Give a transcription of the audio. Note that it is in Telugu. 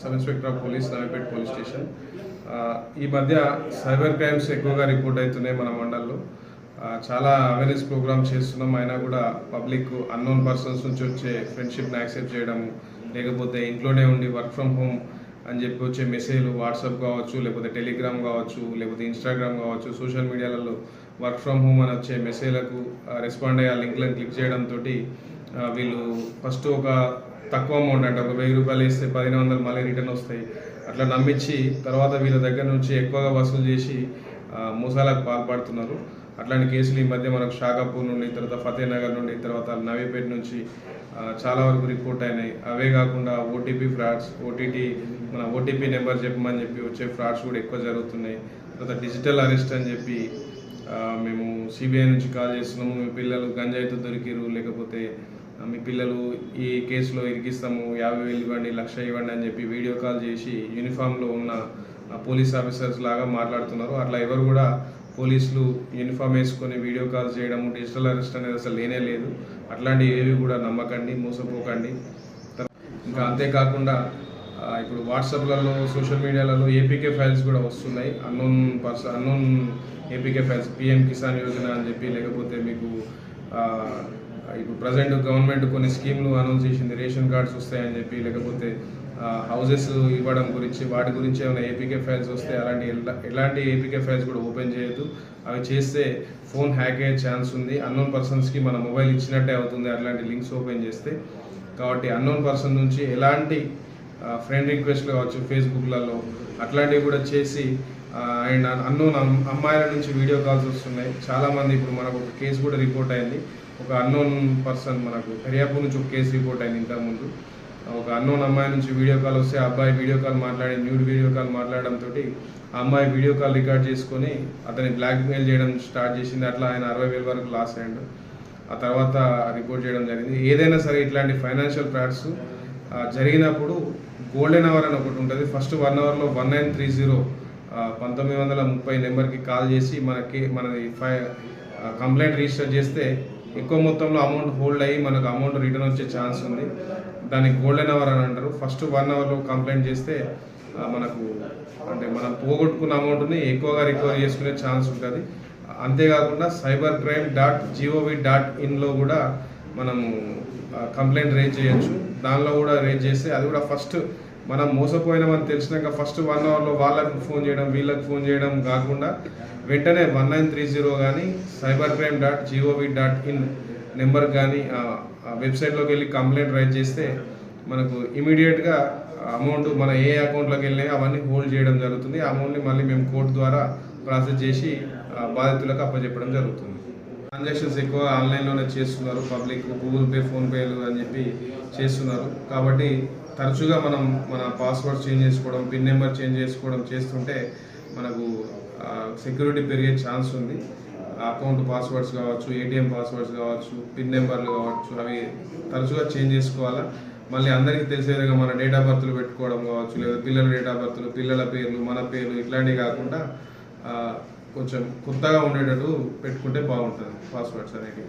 Sub inspector of police Navipet police station. ఈ మధ్య సైబర్ క్రైమ్స్ ఎక్కువగా రిపోర్ట్ అవుతున్నాయి మన మండల్లో. చాలా అవేర్నెస్ ప్రోగ్రామ్ చేస్తున్నాం. అయినా కూడా పబ్లిక్ అన్నోన్ పర్సన్స్ నుంచి వచ్చే ఫ్రెండ్షిప్ని యాక్సెప్ట్ చేయడము లేకపోతే ఇంట్లోనే ఉండి వర్క్ ఫ్రమ్ హోమ్ అని చెప్పి వచ్చే మెసేజ్లు వాట్సాప్ కావచ్చు లేకపోతే టెలిగ్రామ్ కావచ్చు లేకపోతే ఇన్స్టాగ్రామ్ కావచ్చు సోషల్ మీడియాలలో వర్క్ ఫ్రమ్ హోమ్ అని వచ్చే మెసేజ్లకు రెస్పాండ్ అయ్యే లింక్లను క్లిక్ చేయడంతో వీళ్ళు ఫస్ట్ ఒక తక్కువ అమౌంట్ అంటే ఒక వెయ్యి రూపాయలు వేస్తే పదిహేను వందలు మళ్ళీ రిటర్న్ వస్తాయి. అట్లా నమ్మించి తర్వాత వీళ్ళ దగ్గర నుంచి ఎక్కువగా వసూలు చేసి మోసాలకు పాల్పడుతున్నారు. అట్లాంటి కేసులు ఈ మధ్య మనకు షాకాపూర్ నుండి తర్వాత ఫతేనగర్ నుండి తర్వాత నవీపేట నుంచి చాలా వరకు రిపోర్ట్ అయినాయి. అవే కాకుండా ఓటీపీ ఫ్రాడ్స్ ఓటీటీ మన ఓటీపీ నెంబర్ చెప్పమని చెప్పి వచ్చే ఫ్రాడ్స్ కూడా ఎక్కువ జరుగుతున్నాయి. తర్వాత డిజిటల్ అరెస్ట్ అని చెప్పి మేము సిబిఐ నుంచి కాల్ చేస్తున్నాము. మీ పిల్లలు గంజాయితో దొరికిరు లేకపోతే మీ పిల్లలు ఈ కేసులో ఇరికిస్తాము యాభై వేలు ఇవ్వండి లక్ష ఇవ్వండి అని చెప్పి వీడియో కాల్ చేసి యూనిఫామ్లో ఉన్న పోలీస్ ఆఫీసర్స్ లాగా మాట్లాడుతున్నారు. అట్లా ఎవరు కూడా పోలీసులు యూనిఫామ్ వేసుకొని వీడియో కాల్ చేయడము డిజిటల్ అరెస్ట్ అనేది అసలు లేనే లేదు. అట్లాంటివి ఏవి కూడా నమ్మకండి మోసపోకండి. ఇంకా అంతేకాకుండా ఇప్పుడు వాట్సాప్లలో సోషల్ మీడియాలలో ఏపీకే ఫైల్స్ కూడా వస్తున్నాయి. Unknown person unknown APK files PM Kisan Yojana అని చెప్పి లేకపోతే మీకు ఇప్పుడు ప్రజెంట్ గవర్నమెంట్ కొన్ని స్కీమ్లు అనౌన్స్ చేసింది. రేషన్ కార్డ్స్ వస్తాయని చెప్పి లేకపోతే హౌసెస్ ఇవ్వడం గురించి వాటి గురించి ఏమైనా ఏపీకే ఫైల్స్ వస్తే అలాంటి ఎలా- ఎలాంటి ఏపీకే ఫైల్స్ కూడా ఓపెన్ చేయొద్దు. అవి చేస్తే ఫోన్ హ్యాక్ అయ్యే ఛాన్స్ ఉంది. అన్నోన్ పర్సన్స్కి మన మొబైల్ ఇచ్చినట్టే అవుతుంది. అలాంటి లింక్స్ ఓపెన్ చేస్తే. కాబట్టి అన్నోన్ పర్సన్ నుంచి ఎలాంటి ఫ్రెండ్ రిక్వెస్ట్లు కావచ్చు ఫేస్బుక్లలో అట్లాంటివి కూడా చేసి అండ్ అన్నోన్ అమ్మాయిల నుంచి వీడియో కాల్స్ వస్తున్నాయి. చాలామంది ఇప్పుడు మనకు ఒక కేసు కూడా రిపోర్ట్ అయింది. ఒక అన్నోన్ పర్సన్ మనకు దర్యాపూర్ నుంచి ఒక కేసు రిపోర్ట్ అయింది ఇంతకుముందు. ఒక అన్నోన్ అమ్మాయి నుంచి వీడియో కాల్ వస్తే ఆ అబ్బాయి వీడియో కాల్ మాట్లాడి న్యూడ్ వీడియో కాల్ మాట్లాడడంతో ఆ అమ్మాయి వీడియో కాల్ రికార్డ్ చేసుకొని అతని బ్లాక్మెయిల్ చేయడం స్టార్ట్ చేసింది. అట్లా ఆయన అరవై వేల వరకు లాస్ అయ్యాడు. ఆ తర్వాత రిపోర్ట్ చేయడం జరిగింది. ఏదైనా సరే ఇట్లాంటి ఫైనాన్షియల్ ఫ్రాడ్స్ జరిగినప్పుడు గోల్డెన్ అవర్ అని ఒకటి ఉంటుంది. ఫస్ట్ వన్ అవర్లో వన్ నైన్ త్రీ జీరో పంతొమ్మిది వందల ముప్పై నెంబర్కి కాల్ చేసి మనకి మనది ఫై కంప్లైంట్ రిజిస్టర్ చేస్తే ఎక్కువ మొత్తంలో అమౌంట్ హోల్డ్ అయ్యి మనకు అమౌంట్ రిటర్న్ వచ్చే ఛాన్స్ ఉంది. దానికి గోల్డెన్ అవర్ అని అంటారు. ఫస్ట్ వన్ అవర్లో కంప్లైంట్ చేస్తే మనకు అంటే మనం పోగొట్టుకున్న అమౌంట్ని ఎక్కువగా రికవర్ చేసుకునే ఛాన్స్ ఉంటుంది. అంతేకాకుండా cyber crime dot gov dot ఇన్లో కూడా మనము కంప్లైంట్ రేజ్ చేయొచ్చు. దానిలో కూడా రేజ్ చేస్తే అది కూడా ఫస్ట్ మనం మోసపోయినామని తెలిసినాక ఫస్ట్ వన్ అవర్లో వాళ్ళకు ఫోన్ చేయడం వీళ్ళకి ఫోన్ చేయడం కాకుండా వెంటనే వన్ నైన్ త్రీ జీరో కానీ cyber crime dot gov dot in number కానీ వెబ్సైట్లోకి వెళ్ళి కంప్లైంట్ రైజ్ చేస్తే మనకు ఇమీడియట్గా అమౌంట్ మన ఏ అకౌంట్లోకి వెళ్ళినాయి అవన్నీ హోల్డ్ చేయడం జరుగుతుంది. ఆ అమౌంట్ని మళ్ళీ మేము కోర్టు ద్వారా ప్రాసెస్ చేసి బాధితులకు అప్పచెప్పడం జరుగుతుంది. ట్రాన్సాక్షన్స్ ఎక్కువ ఆన్లైన్లోనే చేస్తున్నారు. పబ్లిక్ గూగుల్ పే ఫోన్పేలు అని చెప్పి చేస్తున్నారు. కాబట్టి తరచుగా మనం మన పాస్వర్డ్ చేంజ్ చేసుకోవడం పిన్ నెంబర్ చేంజ్ చేసుకోవడం చేస్తుంటే మనకు సెక్యూరిటీ పెరిగే ఛాన్స్ ఉంది. అకౌంట్ పాస్వర్డ్స్ కావచ్చు ఏటీఎం పాస్వర్డ్స్ కావచ్చు పిన్ నెంబర్లు కావచ్చు అవి తరచుగా చేంజ్ చేసుకోవాలా? మళ్ళీ అందరికీ తెలిసే విధంగా మన డేట్ ఆఫ్ బర్త్లు పెట్టుకోవడం కావచ్చు లేదా పిల్లల డేట్ ఆఫ్ బర్త్లు పిల్లల పేర్లు మన పేర్లు ఇట్లాంటివి కాకుండా కొంచెం కొత్తగా ఉండేటట్టు పెట్టుకుంటే బాగుంటుంది పాస్వర్డ్స్ అనేవి